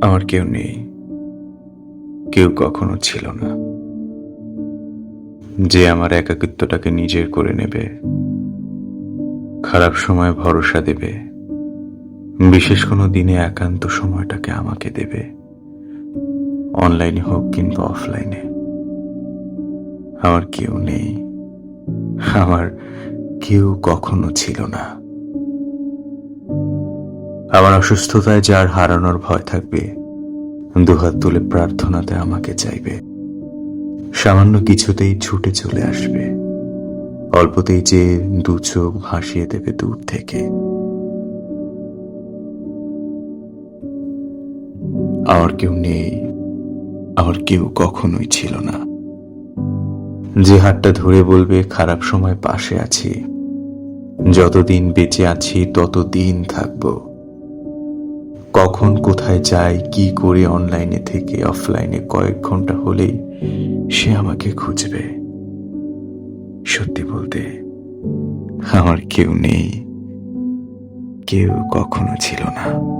আমার কেউ নেই। কেউ কখনো ছিল না। যে আমার একাকিত্বটাকে নিজের করে নেবে, খারাপ সময় ভরসা দেবে, বিশেষ কোনো দিনে একান্ত সময়টাকে আমাকে দেবে, অনলাইনে হোক কিংবা অফলাইনে। আমার কেউ নেই। আমার কেউ কখনো ছিল না। আমার অসুস্থতায় যার হারানোর ভয় থাকবে, দুহাত তুলে প্রার্থনাতে আমাকে চাইবে। সামান্য কিছুতেই ছুটে চলে আসবে। অল্পতেই যে দু চোখ ভাসিয়ে দেবে দূর থেকে। আমার কেউ নেই আমার কেউ কখনোই ছিল না। যে হাতটা ধরে বলবে, খারাপ সময় পাশে আছি। যতদিন বেঁচে আছি, ততদিন থাকব। কখন কোথায় যায়, কি করে অনলাইনে থেকে অফলাইনে কয়েক ঘণ্টা হলেই সে আমাকে খুঁজবে। সত্যি বলতে, আমার কেউ নেই। কেউ কখনো ছিল না।